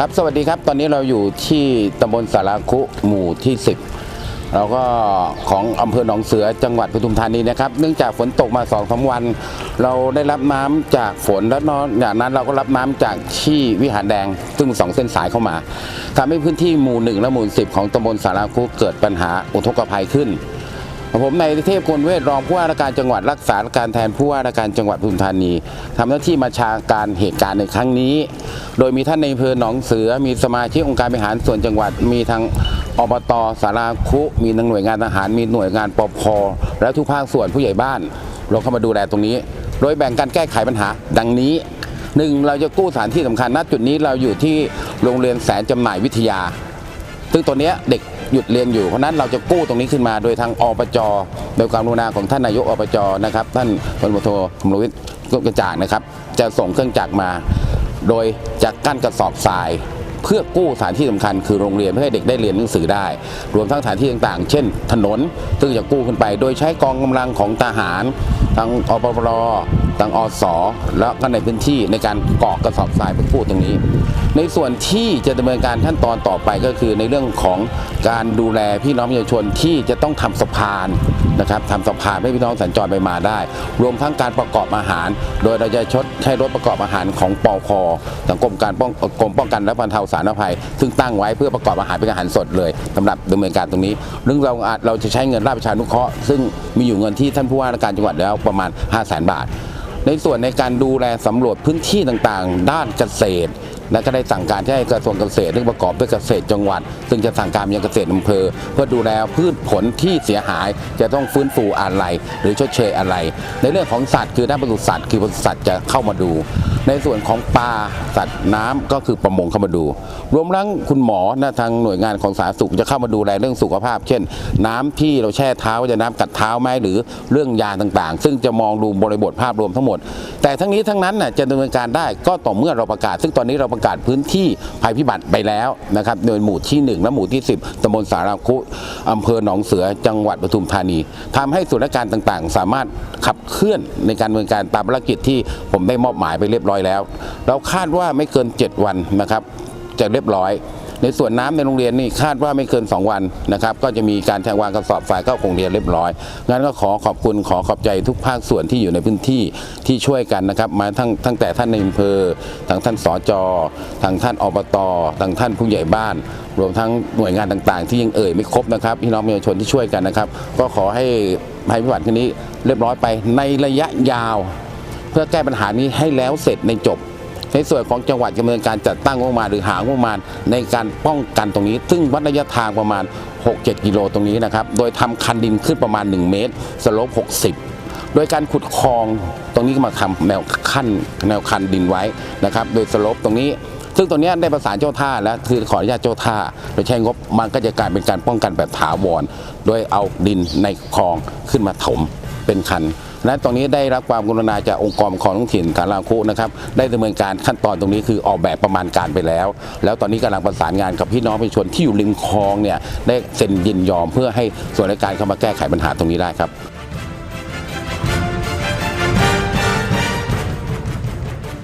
ครับสวัสดีครับตอนนี้เราอยู่ที่ตำบลสาราคุหมู่ที่ 10 แล้วก็ของอำเภอหนองเสือจังหวัดปทุมธานีนะครับ เนื่องจากฝนตกมา2องสาวัน เราได้รับน้ำจากฝนและนอกจากนั้นเราก็รับน้ำจากที่วิหารแดง ซึ่งสองเส้นสายเข้ามาทำให้พื้นที่หมู่หนึ่งและหมู่สิบของตำบลสาราคุเกิดปัญหาอุทกภัยขึ้น ผมในเทพกลเวทรองผู้ว่าราชการจังหวัดรักษาการแทนผู้ว่าราชการจังหวัดปทุมธานีทำหน้าที่มาชาการเหตุการณ์ในครั้งนี้ โดยมีท่านในอำเภอหนองเสือ มีสมาชิกองค์การบริหารส่วนจังหวัด มีทางอบตสาราคุมีหน่วยงานทหาร มีหน่วยงานปภและทุกภาคส่วนผู้ใหญ่บ้านลงเข้ามาดูแลตรงนี้ โดยแบ่งการแก้ไขปัญหา ดังนี้หนึ่งเราจะกู้สถานที่สำคัญณจุดนี้เราอยู่ที่โรงเรียนแสนจำหน่ายวิทยา ซึ่งตัวเนี้ยเด็ก หยุดเรียนอยู่เพราะนั้นเราจะกู้ตรงนี้ขึ้นมาโดยทางอปจโดยความรุณาของท่านนายกอบจนะครับ ท่านพลโทมรวิทย์กุกระจ่างนะครับ จะส่งเครื่องจักรมา โดยจะกั้นกระสอบทรายเพื่อกู้สถานที่สำคัญคือโรงเรียนเพื่อให้เด็กได้เรียนหนังสือได้ รวมทั้งสถานที่ต่างๆ เช่น ถนนซึ่งจะกู้ขึ้นไป โดยใช้กองกำลังของทหารทางอปปร ทางอสแล้วก็ในพื้นที่ในการกรอกกระสอบทรายเพื่อกู้ตรงนี้ ในส่วนที่จะดำเนินการขั้นตอนต่อไปก็คือในเรื่องของการดูแลพี่น้องประชาชนที่จะต้องทำสะพานนะครับทำสะพานให้พี่น้องสัญจรไปมาได้ รวมทั้งการประกอบอาหาร โดยเราจะชดใช้รถประกอบอาหารของปอคทางกรมการป้องกรมป้องกันและบรรเทาสาธารณภัย ซึ่งตั้งไว้เพื่อประกอบอาหารเป็นอาหารสดเลยสำหรับดำเนินการตรงนี้เรื่องเราอาจเราจะใช้เงินราชประชานุเคราะห์ซึ่งมีอยู่เงินที่ท่านผู้ว่าราชการจังหวัดแล้วประมาณ 5 0 0 0 0 0 บาท ในส่วนในการดูแลสำรวจพื้นที่ต่างๆ ด้านเกษตร และก็ได้สั่งการให้กระทรวงเกษตรซึ่งประกอบด้วยเกษตรจังหวัด ซึ่งจะสั่งการยังเกษตรอำเภอ เพื่อดูแลพืชผลที่เสียหายจะต้องฟื้นฟูอะไร หรือชดเชยอะไร ในเรื่องของสัตว์คือด้านปศุสัตว์คือปศุสัตว์จะเข้ามาดู ในส่วนของปลาสัตว์น้ำก็คือประมงเข้ามาดู รวมทั้งคุณหมอนะทางหน่วยงานของสาธารณสุขจะเข้ามาดูแลเรื่องสุขภาพ เช่น น้ำที่เราแช่เท้าจะน้ำกัดเท้าไหมหรือเรื่องยาต่างๆ ซึ่งจะมองดูบริบทภาพรวมทั้งหมด แต่ทั้งนี้ทั้งนั้นน่ะจะดำเนินการได้ก็ต่อเมื่อเราประกาศ ซึ่งตอนนี้เราประกาศพื้นที่ภัยพิบัติไปแล้วนะครับโดยหมู่ที่ 1 และหมู่ที่ 10ตำบลสาราคุอำเภอหนองเสือจังหวัดปทุมธานีทำให้ส่วนราชการต่างๆ สามารถขับเคลื่อนในการดำเนินการตามภารกิจที่ผมได้มอบหมายไปเรียบร้อยแล้ว เราคาดว่าไม่เกิน 7 วันนะครับจะเรียบร้อย ในส่วนน้ำในโรงเรียนนี่คาดว่าไม่เกิน 2 วันนะครับ ก็จะมีการแทงวางกระสอบทรายเข้าโรงเรียนเรียบร้อยงั้นก็ขอขอบคุณขอขอบใจทุกภาคส่วนที่อยู่ในพื้นที่ที่ช่วยกันนะครับ มาทั้งตั้งแต่ท่านในอำเภอทางท่านสจทางท่านอบตทางท่านผู้ใหญ่บ้าน รวมทั้งหน่วยงานต่างๆ ที่ยังเอ่ยไม่ครบนะครับพี่น้องประชาชนที่ช่วยกันนะครับ ก็ขอให้ภัยพิบัติครั้งนี้เรียบร้อยไปในระยะยาว เพื่อแก้ปัญหานี้ให้แล้วเสร็จในจบ ในส่วนของจังหวัดจะดำเนินการจัดตั้งงบประมาณหรือหางบประมาณในการป้องกันตรงนี้ ซึ่งวัดระยะทางประมาณ 6-7 กิโลตรงนี้นะครับ โดยทำคันดินขึ้นประมาณ 1 เมตร สโลป 60โดยการขุดคลองตรงนี้มาทำแนวขั้นแนวคันดินไว้นะครับ โดยสลปตรงนี้ ซึ่งตัวเนี้ได้ประสานเจ้าท่าแล้วคือขออนุญาตเจ้าท่าโดยใช้งบมันก็จะกลายเป็นการป้องกันแบบถาวรโดยเอาดินในคลองขึ้นมาถมเป็นคัน และตรงนี้ได้รับความกรุณาจากองค์กรของท้องถิ่นฐานรางคุนะครับได้ดำเนินการขั้นตอนตรงนี้คือออกแบบประมาณการไปแล้ว แล้วตอนนี้กำลังประสานงานกับพี่น้องประชาชนที่อยู่ริมคลองเนี่ยได้เซ็นยินยอมเพื่อให้ส่วนราชการเข้ามาแก้ไขปัญหาตรงนี้ได้ครับ